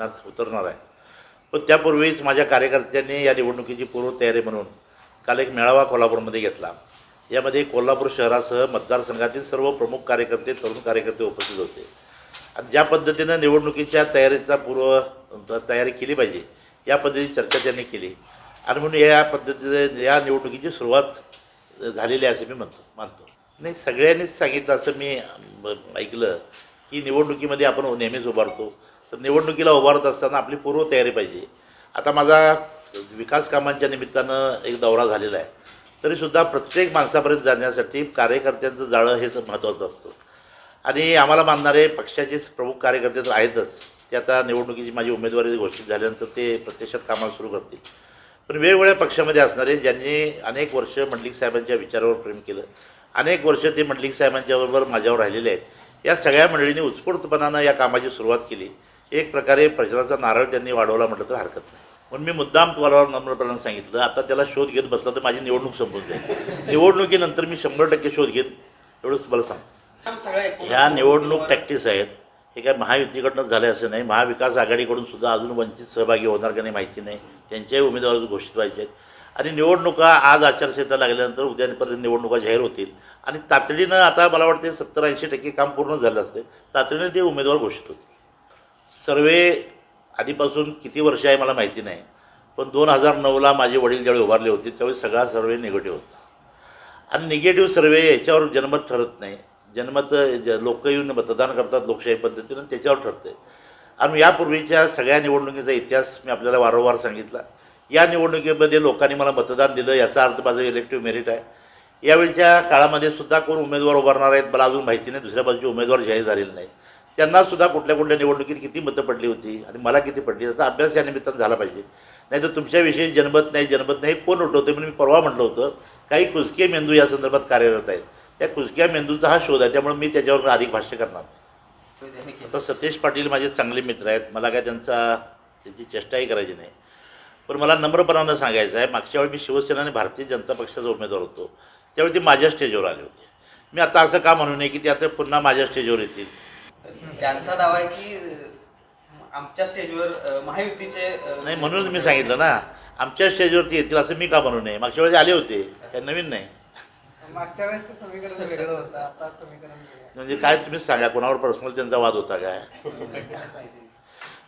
उतरणार आहे. पण त्यापूर्वीच माझ्या कार्यकर्त्यांनी या निवडणुकीची पूर्वतयारी म्हणून काल एक मेळावा कोल्हापूरमध्ये घेतला. यामध्ये कोल्हापूर शहरासह मतदारसंघातील सर्व प्रमुख कार्यकर्ते तरुण कार्यकर्ते उपस्थित होते. आणि ज्या पद्धतीनं निवडणुकीच्या तयारीचा पूर्व तयारी केली पाहिजे या पद्धतीची चर्चा त्यांनी केली. आणि म्हणून या पद्धतीने या निवडणुकीची सुरुवात झालेली आहे असं मी म्हणतो मानतो. नाही सगळ्यांनीच सांगितलं असं मी ब- ऐकलं की निवडणुकीमध्ये आपण नेहमीच उभारतो. तर निवडणुकीला उभारत असताना आपली पूर्वतयारी पाहिजे. आता माझा विकास कामांच्या निमित्तानं एक दौरा झालेला आहे. तरीसुद्धा प्रत्येक माणसापर्यंत जाण्यासाठी कार्यकर्त्यांचं जाळं हेच महत्त्वाचं असतं. आणि आम्हाला मानणारे पक्षाचे प्रमुख कार्यकर्ते तर आहेतच. ते आता निवडणुकीची माझी उमेदवारी घोषित झाल्यानंतर ते प्रत्यक्षात कामाला सुरू करतील. पण वेगवेगळ्या पक्षामध्ये असणारे ज्यांनी अनेक वर्ष मंडलिक साहेबांच्या विचारावर प्रेम केलं अनेक वर्ष ते मंडलिक साहेबांच्याबरोबर माझ्यावर राहिलेले आहेत. या सगळ्या मंडळींनी उत्स्फूर्तपणानं या कामाची सुरुवात केली. एक प्रकारे प्रचाराचा नारळ त्यांनी वाढवला म्हटलं तर हरकत नाही. म्हणून मी मुद्दाम तुम्हाला नम्रपणाने सांगितलं आता त्याला शोध घेत बसला तर माझी निवडणूक संपून जाईल. निवडणुकीनंतर मी शंभर टक्के शोध घेईन एवढंच तुम्हाला सांगतो. ह्या निवडणूक टॅक्टिस आहेत. हे काय महायुतीकडनं झाले असं नाही. महाविकास आघाडीकडून सुद्धा अजून वंचित सहभागी होणार का नाही माहिती नाही. त्यांच्याही उमेदवार घोषित व्हायचे आहेत. आणि निवडणुका आज आचारसंहिता लागल्यानंतर उद्यापर्यंत निवडणुका जाहीर होतील. आणि तातडीनं आता मला वाटते सत्तर ऐंशी टक्के काम पूर्ण झालं असते. तातडीनं ते उमेदवार घोषित होतील. सर्वे आधीपासून किती वर्ष आहे मला माहिती नाही पण दोन हजार नऊला माझे वडील ज्यावेळी उभारले होते त्यावेळी सगळा सर्वे निगेटिव्ह होता. आणि निगेटिव्ह सर्वे याच्यावर जनमत ठरत नाही. जनमत ज लोक येऊन मतदान करतात लोकशाही पद्धतीनं त्याच्यावर ठरते आणि यापूर्वीच्या सगळ्या निवडणुकीचा इतिहास मी आपल्याला वारंवार सांगितला. या निवडणुकीमध्ये लोकांनी मला मतदान दिलं याचा अर्थ माझं इलेक्टिव्ह मेरिट आहे. यावेळच्या काळामध्ये सुद्धा कोण उमेदवार उभारणार आहेत मला अजून माहिती नाही. दुसऱ्या बाजूचे उमेदवार जाहीर झालेले नाही त्यांना सुद्धा कुठल्या कुठल्या निवडणुकीत किती मतं पडली होती आणि मला किती पडली याचा अभ्यास या निमित्तानं झाला पाहिजे. नाही तर तुमच्याविषयी जनमत नाही जनमत नाही कोण उठवतं म्हणून मी परवा म्हटलं होतं काही कुचके मेंदू या संदर्भात कार्यरत आहेत. त्या कुचक्या मेंदूचा हा शोध आहे त्यामुळे मी त्याच्यावर अधिक भाष्य करणार आता सतेश पाटील माझे चांगले मित्र आहेत मला काय त्यांचा त्यांची चेष्टाही करायची नाही. पण मला नम्रपणानं सांगायचं आहे मागच्या वेळी मी शिवसेना आणि भारतीय जनता पक्षाचा उमेदवार होतो त्यावेळी ते माझ्या स्टेजवर आले होते. मी आता असं का म्हणू नये की ते आता पुन्हा माझ्या स्टेजवर येतील? त्यांचा दावा आहे की आमच्या स्टेजवर महायुतीचे नाही म्हणून मी सांगितलं ना. आमच्या स्टेजवरती येतील असं मी का म्हणू नये? मागच्या वेळेस आले होते. काय नवीन नाही. मागच्या वेळेसचं समीकरण वेगळं होतं. आता समीकरण. म्हणजे काय तुम्ही सांगा कोणावर पर्सनल त्यांचा वाद होता काय?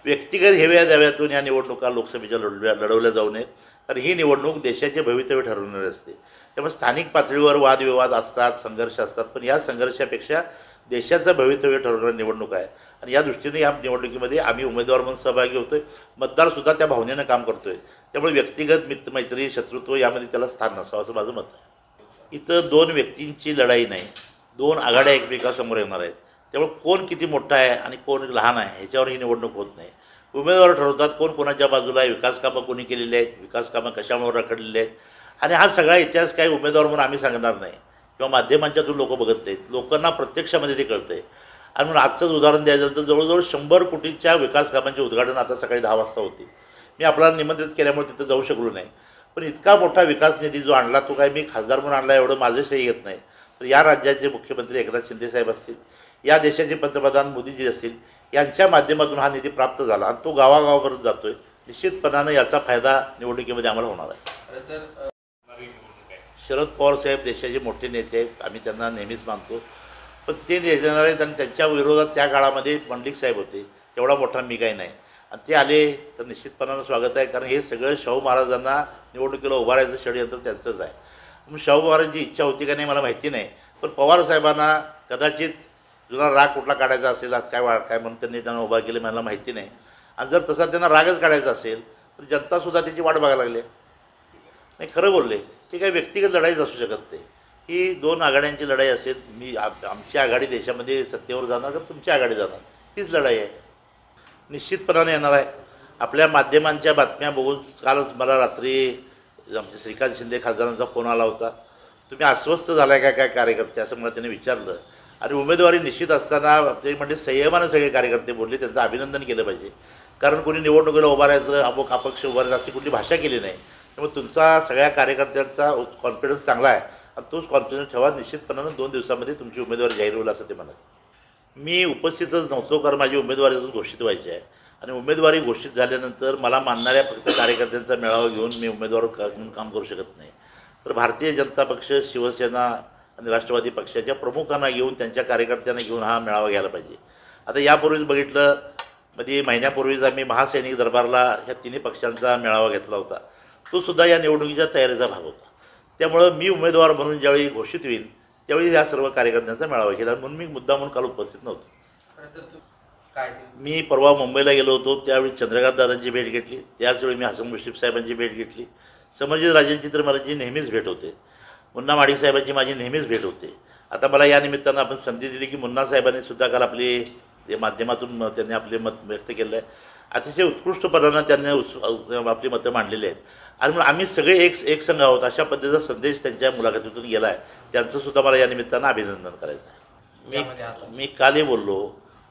व्यक्तिगत हेव्या द्याव्यातून या निवडणुका लोकसभेच्या लढवल्या लढवल्या जाऊ नयेत. कारण ही निवडणूक देशाचे भवितव्य ठरवणारी असते. त्यामुळे स्थानिक पातळीवर वादविवाद असतात संघर्ष असतात. पण या संघर्षापेक्षा देशाचं भवितव्य ठरवणारी निवडणूक आहे. आणि या दृष्टीने या निवडणुकीमध्ये आम्ही उमेदवार म्हणून सहभागी होतो आहे मतदारसुद्धा त्या भावनेनं काम करतो आहे त्यामुळे व्यक्तिगत मित्र मैत्री शत्रुत्व यामध्ये त्याला स्थान नसावं असं माझं मत आहे. इथं दोन व्यक्तींची लढाई नाही. दोन आघाड्या एकमेकासमोर येणार आहेत. त्यामुळे कोण किती मोठा आहे आणि कोण लहान आहे ह्याच्यावर ही निवडणूक होत नाही. उमेदवार ठरवतात कोण कोणाच्या बाजूला आहे विकास कामं कोणी केलेली आहेत विकास कामं कशामुळे रखडलेली आहेत. आणि हा सगळा इतिहास काही उमेदवार म्हणून आम्ही सांगणार नाही. किंवा माध्यमांच्या थ्रू लोक बघत नाहीत. लोकांना प्रत्यक्षामध्ये ते कळतं आहे आणि म्हणून आजचंच उदाहरण द्यायचं झालं तर जवळजवळ शंभर कोटीच्या विकास कामांचे उद्घाटन आता सकाळी दहा वाजता होते. मी आपल्याला निमंत्रित केल्यामुळे तिथं जाऊ शकलो नाही. पण इतका मोठा विकास निधी जो आणला तो काय मी खासदार म्हणून आणला एवढं माझं श्रेय येत नाही. तर या राज्याचे मुख्यमंत्री एकनाथ शिंदेसाहेब असतील या देशाचे पंतप्रधान मोदीजी असतील यांच्या माध्यमातून हा निधी प्राप्त झाला आणि तो गावागावापर्यंत जातो आहे निश्चितपणानं याचा फायदा निवडणुकीमध्ये आम्हाला होणार आहे. शरद पवार साहेब देशाचे मोठे नेते आहेत आम्ही त्यांना नेहमीच मानतो. पण ते देणार आहेत आणि त्यांच्या विरोधात त्या काळामध्ये मंडलिक साहेब होते तेवढा मोठा मी काही नाही. आणि ते आले तर निश्चितपणानं स्वागत आहे कारण हे सगळं शाहू महाराजांना निवडणुकीला उभारायचं षडयंत्र त्यांचंच आहे. मग शाहू महाराजांची इच्छा होती का नाही मला माहिती नाही पण पवार साहेबांना कदाचित जुना राग कुठला काढायचा असेल आज काय वा काय म्हणून त्यांनी त्यांना उभा केले मला माहिती नाही. आणि जर तसा त्यांना रागच काढायचा असेल तर जनतासुद्धा त्याची वाट बघायला लागली. नाही खरं बोलले. ते काही व्यक्तिगत लढाईच असू शकत नाही. ही दोन आघाड्यांची लढाई असेल मी आमची आघाडी देशामध्ये सत्तेवर जाणार का तुमची आघाडी जाणार? हीच लढाई आहे. निश्चितपणाने येणार आहे. आपल्या माध्यमांच्या बातम्या बघून कालच मला रात्री आमचे श्रीकांत शिंदे खासदारांचा फोन आला होता. तुम्ही अस्वस्थ झालाय का काय कार्यकर्ते? असं मला त्याने विचारलं. आणि उमेदवारी निश्चित असताना ते म्हणजे संयमानं सगळे कार्यकर्ते बोलले त्यांचं अभिनंदन केलं पाहिजे. कारण कोणी निवडणुकीला उभारायचं अमुक अपक्ष उभारायचं अशी कुठली भाषा केली नाही. त्यामुळे तुमचा सगळ्या कार्यकर्त्यांचा कॉन्फिडन्स चांगला आहे. आणि तोच कॉन्फिडन्स ठेवा निश्चितपणानं दोन दिवसामध्ये तुमची उमेदवारी जाहीर होईल असं ते म्हणाले मी उपस्थितच नव्हतो कारण माझी उमेदवारी अजून घोषित व्हायची आहे. आणि उमेदवारी घोषित झाल्यानंतर मला मानणाऱ्या फक्त कार्यकर्त्यांचा मेळावा घेऊन मी उमेदवार म्हणून काम करू शकत नाही. तर भारतीय जनता पक्ष शिवसेना आणि राष्ट्रवादी पक्षाच्या प्रमुखांना घेऊन त्यांच्या कार्यकर्त्यांना घेऊन हा मेळावा घ्यायला पाहिजे. आता यापूर्वीच बघितलं मध्ये महिन्यापूर्वीच आम्ही महासैनिक दरबारला ह्या तिन्ही पक्षांचा मेळावा घेतला होता. तो सुद्धा या निवडणुकीच्या तयारीचा भाग होता. त्यामुळं मी उमेदवार म्हणून ज्यावेळी घोषित होईन त्यावेळी या सर्व कार्यकर्त्यांचा मेळावा केला म्हणून मी मुद्दा म्हणून काल उपस्थित नव्हतो. मी परवा मुंबईला गेलो होतो त्यावेळी चंद्रकांत दादांची भेट घेतली. त्याचवेळी मी हसन मुश्रीफ साहेबांची भेट घेतली. समजित राजेंची तर माझी नेहमीच भेट होते. मुन्ना माडी साहेबांची माझी नेहमीच भेट होते. आता मला या निमित्तानं आपण संधी दिली की मुन्ना साहेबांनी सुद्धा काल आपली माध्यमातून त्यांनी आपले मत व्यक्त केलं आहे अतिशय उत्कृष्टपणानं त्यांनी उस- आपली मतं मांडलेली आहेत. आणि मग आम्ही सगळे एक एक संघ आहोत अशा पद्धतीचा संदेश त्यांच्या मुलाखतीतून गेला आहे त्यांचं सुद्धा मला या निमित्तानं अभिनंदन करायचं आहे. मी मी कालही बोललो.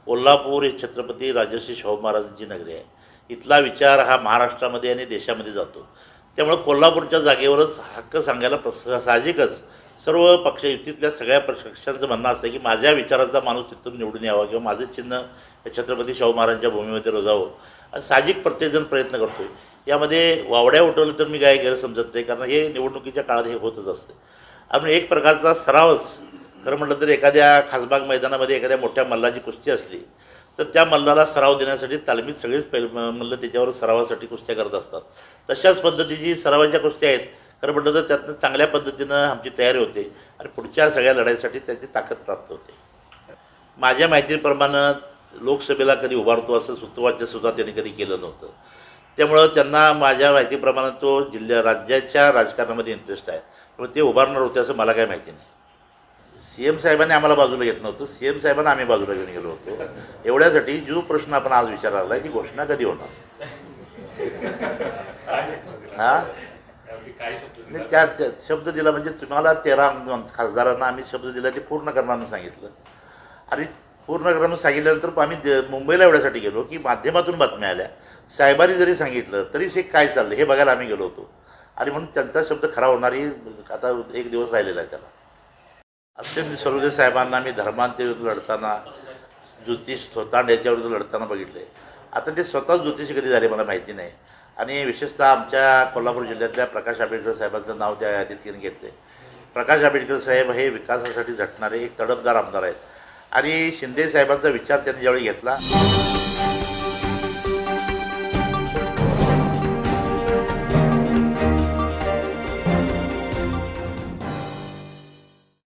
कोल्हापूर हे छत्रपती राजर्षी शाहू महाराजांची नगरी आहे. इथला विचार हा महाराष्ट्रामध्ये आणि देशामध्ये जातो. त्यामुळे कोल्हापूरच्या जागेवरच हक्क सांगायला प्रस साहजिकच सर्व पक्ष युतीतल्या सगळ्या पक्षांचं म्हणणं असतं की माझ्या विचाराचा माणूस तिथून निवडून यावा किंवा माझं चिन्ह छत्रपती शाहू महाराजांच्या भूमीमध्ये रोजावं. आणि साहजिक प्रत्येकजण प्रयत्न करतोय. यामध्ये वावड्या उठवलं तर मी काय गैर समजत नाही कारण हे निवडणुकीच्या काळात हे होतच असते. आपण एक प्रकारचा सरावच खरं म्हटलं तर एखाद्या खासबाग मैदानामध्ये एखाद्या मोठ्या मल्लाची कुस्ती असली तर त्या मल्लाला सराव देण्यासाठी तालमीत सगळेच पहिले मल्ल त्याच्यावर सरावासाठी कुस्त्या करत असतात. तशाच पद्धतीची सरावाच्या कुस्त्या आहेत. खरं म्हटलं तर त्यातनं चांगल्या पद्धतीनं आमची तयारी होते. आणि पुढच्या सगळ्या लढाईसाठी त्याची ताकद प्राप्त होते. माझ्या माहितीप्रमाणे लोकसभेला कधी उभारतो असं सुतवाच्य सुद्धा त्यांनी कधी केलं नव्हतं. त्यामुळं त्यांना माझ्या माहितीप्रमाणे तो जिल्ह्या राज्याच्या राजकारणामध्ये इंटरेस्ट आहे. त्यामुळे ते उभारणार होते असं मला काय माहिती नाही. सी एम साहेबांनी आम्हाला बाजूला घेतलं नव्हतं. सी एम साहेबांना आम्ही बाजूला घेऊन गेलो होतो. एवढ्यासाठी जो प्रश्न आपण आज विचारायला लागलाय ती घोषणा कधी होणार? हा? नाही त्या शब्द दिला म्हणजे तुम्हाला तेरा खासदारांना आम्ही शब्द दिला ते पूर्ण करणार म्हणून सांगितलं. आणि पूर्ण करणार सांगितल्यानंतर आम्ही मुंबईला एवढ्यासाठी गेलो की माध्यमातून बातम्या आल्या. साहेबांनी जरी सांगितलं तरी हे काय चाललं हे बघायला आम्ही गेलो होतो. आणि म्हणून त्यांचा शब्द खरा होणारी आता एक दिवस राहिलेला आहे त्याला. अत्यंत सरोदे साहेबांना मी धर्मांतविरुद्ध लढताना ज्योतिष स्वतः याच्याविरुद्ध लढताना बघितले आता ते स्वतःच ज्योतिषी कधी झाले मला माहिती नाही. आणि विशेषतः आमच्या कोल्हापूर जिल्ह्यातल्या प्रकाश आंबेडकर साहेबांचं नाव त्या यादीत घेतले प्रकाश आंबेडकर साहेब हे विकासासाठी झटणारे एक तडफदार आमदार आहेत. आणि शिंदे साहेबांचा विचार त्यांनी ज्यावेळी घेतला